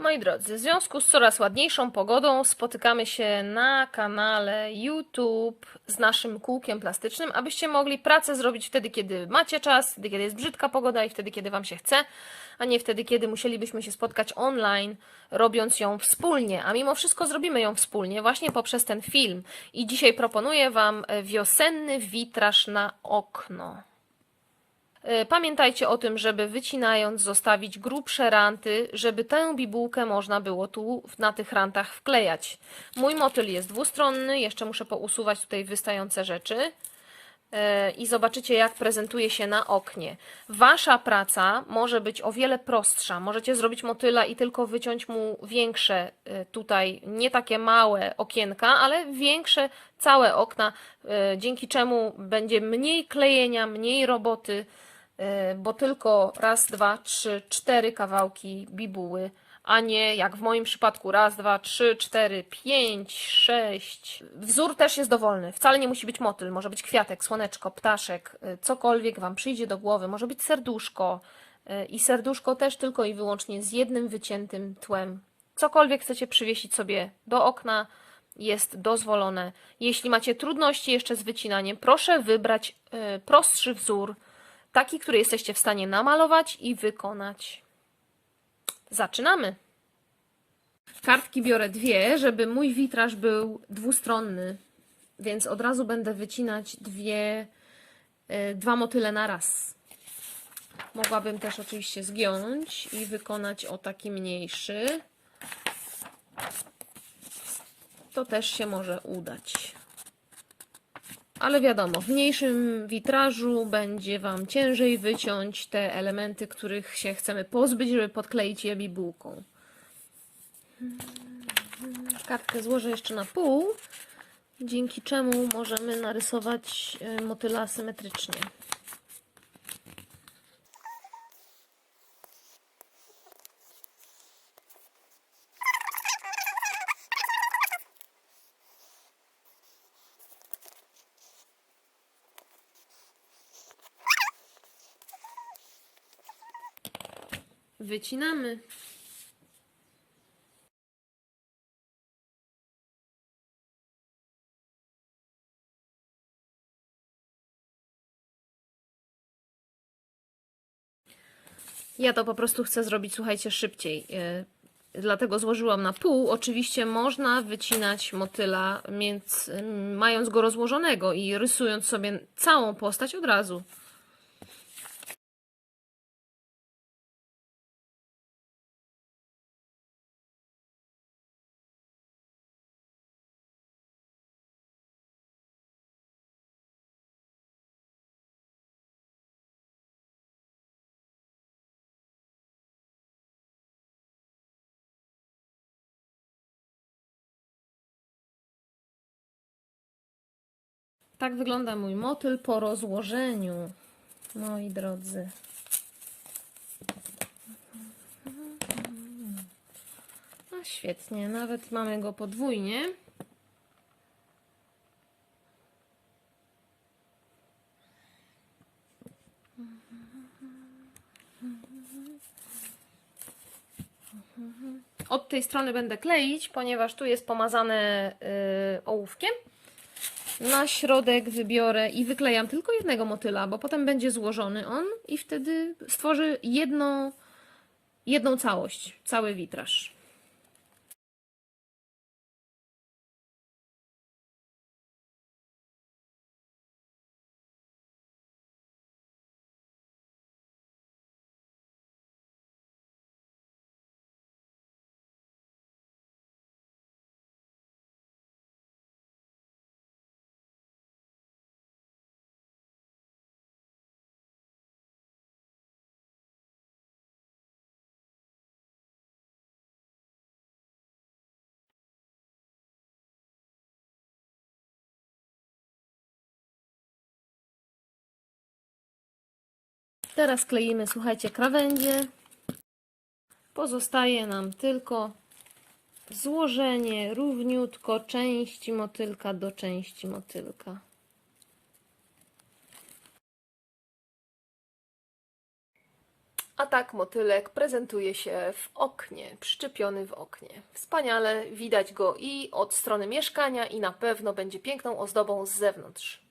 Moi drodzy, w związku z coraz ładniejszą pogodą spotykamy się na kanale YouTube z naszym kółkiem plastycznym, abyście mogli pracę zrobić wtedy, kiedy macie czas, wtedy, kiedy jest brzydka pogoda i wtedy, kiedy Wam się chce, a nie wtedy, kiedy musielibyśmy się spotkać online, robiąc ją wspólnie. A mimo wszystko zrobimy ją wspólnie właśnie poprzez ten film. I dzisiaj proponuję Wam wiosenny witraż na okno. E, Pamiętajcie o tym, żeby wycinając zostawić grubsze ranty, żeby tę bibułkę można było tu na tych rantach wklejać. Mój motyl jest dwustronny, jeszcze muszę pousuwać tutaj wystające rzeczy E, i zobaczycie jak prezentuje się na oknie. Wasza praca może być o wiele prostsza. Możecie zrobić motyla i tylko wyciąć mu większe e, tutaj, nie takie małe okienka, ale większe całe okna, dzięki czemu będzie mniej klejenia, mniej roboty, bo tylko raz, dwa, trzy, cztery kawałki bibuły, a nie jak w moim przypadku raz, dwa, trzy, cztery, pięć, sześć. Wzór też jest dowolny. Wcale nie musi być motyl, może być kwiatek, słoneczko, ptaszek, y, cokolwiek Wam przyjdzie do głowy. Może być serduszko y, i serduszko też tylko i wyłącznie z jednym wyciętym tłem. Cokolwiek chcecie przywiesić sobie do okna, jest dozwolone. Jeśli macie trudności jeszcze z wycinaniem, proszę wybrać y, prostszy wzór, taki, który jesteście w stanie namalować i wykonać. Zaczynamy! Kartki biorę dwie, żeby mój witraż był dwustronny, więc od razu będę wycinać dwie, y, dwa motyle na raz. Mogłabym też oczywiście zgiąć i wykonać o taki mniejszy. To też się może udać. Ale wiadomo, w mniejszym witrażu będzie Wam ciężej wyciąć te elementy, których się chcemy pozbyć, żeby podkleić je bibułką. Kartkę złożę jeszcze na pół, dzięki czemu możemy narysować e, motyla symetrycznie. Wycinamy. Ja to po prostu chcę zrobić, słuchajcie, szybciej. Yy, Dlatego złożyłam na pół. Oczywiście można wycinać motyla, międz, ym, mając go rozłożonego i rysując sobie całą postać od razu. Tak wygląda mój motyl po rozłożeniu, moi drodzy. A świetnie, nawet mamy go podwójnie. Od tej strony będę kleić, ponieważ tu jest pomazane yy, ołówkiem. Na środek wybiorę i wyklejam tylko jednego motyla, bo potem będzie złożony on i wtedy stworzy jedną, jedną całość, cały witraż. Teraz kleimy, słuchajcie, krawędzie. Pozostaje nam tylko złożenie równiutko części motylka do części motylka. A tak motylek prezentuje się w oknie, przyczepiony w oknie. Wspaniale widać go i od strony mieszkania i na pewno będzie piękną ozdobą z zewnątrz.